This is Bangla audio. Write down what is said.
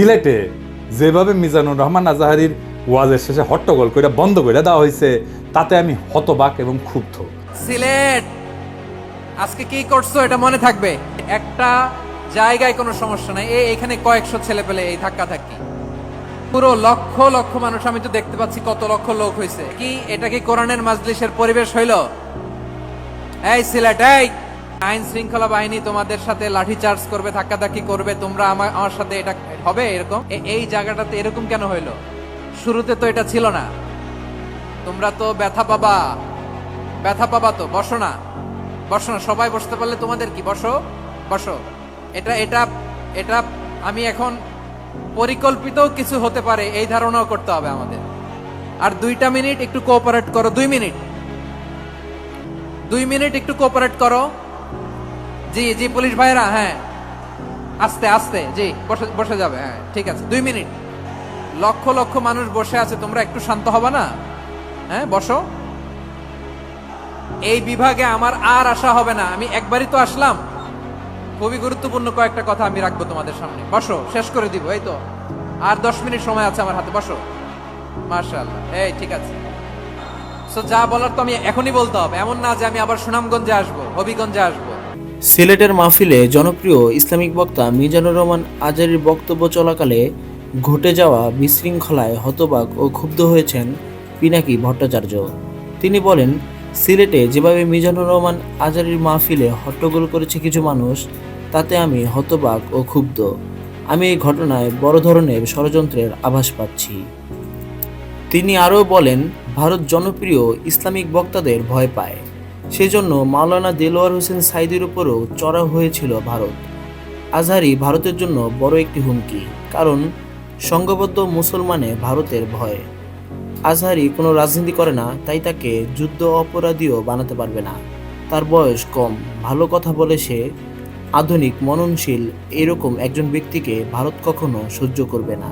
সিলেটে যেভাবে মিজানুর রহমান আজাহারির ওয়াজের শেষে হট্টগোল করে বন্ধ করে দেওয়া হয়েছে তাতে আমি হতবাক এবং ক্ষুব্ধ। সিলেট, আজকে কি করছ এটা মনে থাকবে? একটা জায়গায় কোনো সমস্যা নাই। এই এখানে কয়েকশো ছেলে পেলে এই ধাক্কা থাকি পুরো লক্ষ লক্ষ মানুষ, আমি তো দেখতে পাচ্ছি কত লক্ষ লোক হয়েছে কি এটা কি কোরআনের মাজলিসের পরিবেশ হইল? এই সিলেট, এই! আইন শৃঙ্খলা বাহিনী তোমাদের সাথে লাঠি চার্জ করবে ধাক্কা ধাক্কি করবে, তোমরা আমার আমার সাথে এটা হবে এরকম? এই জায়গাটাতে এরকম কেন হইল? শুরুতে তো এটা ছিল না। তোমরা তো ব্যথা পাবা। ব্যথা পাবা তো, বসো না। বসো না, সবাই বসতে পারলে তোমাদের কি? বসো বসো। এটা এটা এটা আমি এখন পরিকল্পিত কিছু হতে পারে, এই ধারণাও করতে হবে আমাদের। আর দুইটা মিনিট একটু কোঅপারেট করো, দুই মিনিট। দুই মিনিট একটু কোঅপারেট করো। জি জি, পুলিশ ভাইরা হ্যাঁ। আস্তে আস্তে, জি, বসে বসে যাবে হ্যাঁ ঠিক আছে, দুই মিনিট। লক্ষ লক্ষ মানুষ বসে আছে, তোমরা একটু শান্ত হবে না? হ্যাঁ বসো। এই বিভাগে আমার আর আসা হবে না, আমি একবারই তো আসলাম। খুবই গুরুত্বপূর্ণ কয়েকটা কথা আমি রাখব তোমাদের সামনে। বসো, শেষ করে দিব, এই তো। আর দশ মিনিট সময় আছে আমার হাতে, বসো। মার্শাল এই, ঠিক আছে। সো যা বলার তো আমি এখনই বলতে হবে, এমন না যে আমি আবার সুনামগঞ্জে আসব, হবিগঞ্জে আসব। সিলেটের মাহফিলে জনপ্রিয় ইসলামিক বক্তা মিজানুর রহমান আজারির বক্তব্য চলাকালে ঘটে যাওয়া বিশৃঙ্খলায় হতবাক ও ক্ষুব্ধ হয়েছেন পিনাকি ভট্টাচার্য। তিনি বলেন, সিলেটে যেভাবে মিজানুর রহমান আজারির মাহফিলে হট্টগোল করেছে কিছু মানুষ, তাতে আমি হতবাক ও ক্ষুব্ধ। আমি এই ঘটনায় বড় ধরনের ষড়যন্ত্রের আভাস পাচ্ছি। তিনি আরও বলেন, ভারত জনপ্রিয় ইসলামিক বক্তাদের ভয় পায়। সেজন্য মাওলানা দেলোয়ার হোসেন সাইদির উপরও চড়া হয়েছিল ভারত। আজহারি ভারতের জন্য বড় একটি হুমকি, কারণ সংঘবদ্ধ মুসলমানে ভারতের ভয়। আজহারি কোনো রাজনীতি করে না, তাই তাকে যুদ্ধ অপরাধীও বানাতে পারবে না। তার বয়স কম, ভালো কথা বলে সে আধুনিক, মননশীল, এরকম একজন ব্যক্তিকে ভারত কখনো সহ্য করবে না।